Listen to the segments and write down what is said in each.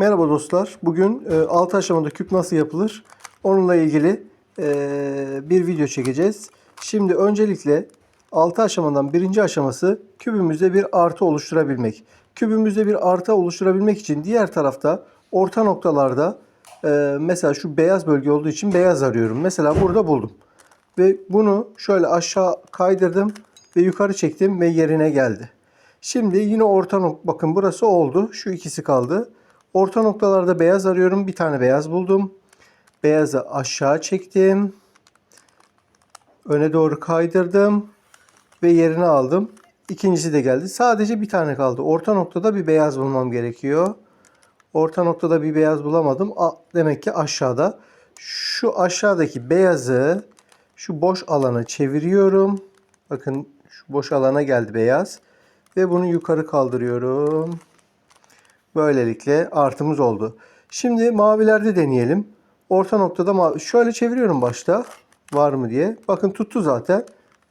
Merhaba dostlar. Bugün 6 aşamada küp nasıl yapılır? Onunla ilgili e, bir video çekeceğiz. Şimdi öncelikle 6 aşamadan birinci aşaması kübümüzde bir artı oluşturabilmek. Kübümüzde bir artı oluşturabilmek için diğer tarafta orta noktalarda e, mesela şu beyaz bölge olduğu için beyaz arıyorum. Mesela burada buldum. Ve bunu şöyle aşağı kaydırdım ve yukarı çektim ve yerine geldi. Şimdi yine orta nokta bakın burası oldu. Şu ikisi kaldı. Orta noktalarda beyaz arıyorum. Bir tane beyaz buldum. Beyazı aşağı çektim. Öne doğru kaydırdım ve yerine aldım. İkincisi de geldi. Sadece bir tane kaldı. Orta noktada bir beyaz bulmam gerekiyor. Orta noktada bir beyaz bulamadım. Demek ki aşağıda. Şu aşağıdaki beyazı şu boş alana çeviriyorum. Bakın şu boş alana geldi beyaz. Ve bunu yukarı kaldırıyorum. Böylelikle artımız oldu. Şimdi mavilerde deneyelim. Orta noktada mavi. Şöyle çeviriyorum başta. Var mı diye. Bakın tuttu zaten.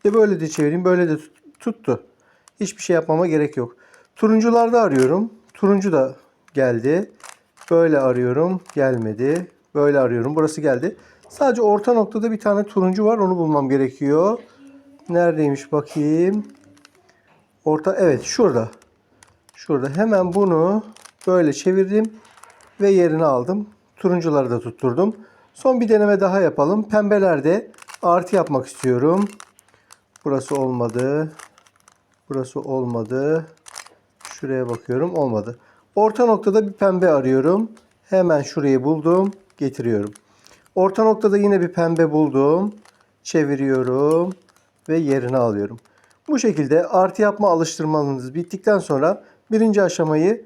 De böyle de çevireyim. Böyle de tut- tuttu. Hiçbir şey yapmama gerek yok. Turuncularda arıyorum. Turuncu da geldi. Böyle arıyorum. Gelmedi. Böyle arıyorum. Burası geldi. Sadece orta noktada bir tane turuncu var. Onu bulmam gerekiyor. Neredeymiş bakayım. Orta evet şurada. Şurada hemen bunu böyle çevirdim ve yerine aldım. Turuncuları da tutturdum. Son bir deneme daha yapalım. Pembelerde artı yapmak istiyorum. Burası olmadı. Burası olmadı. Şuraya bakıyorum. Olmadı. Orta noktada bir pembe arıyorum. Hemen şurayı buldum. Getiriyorum. Orta noktada yine bir pembe buldum. Çeviriyorum ve yerine alıyorum. Bu şekilde artı yapma alıştırmanız bittikten sonra birinci aşamayı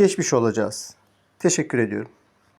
geçmiş olacağız. Teşekkür ediyorum.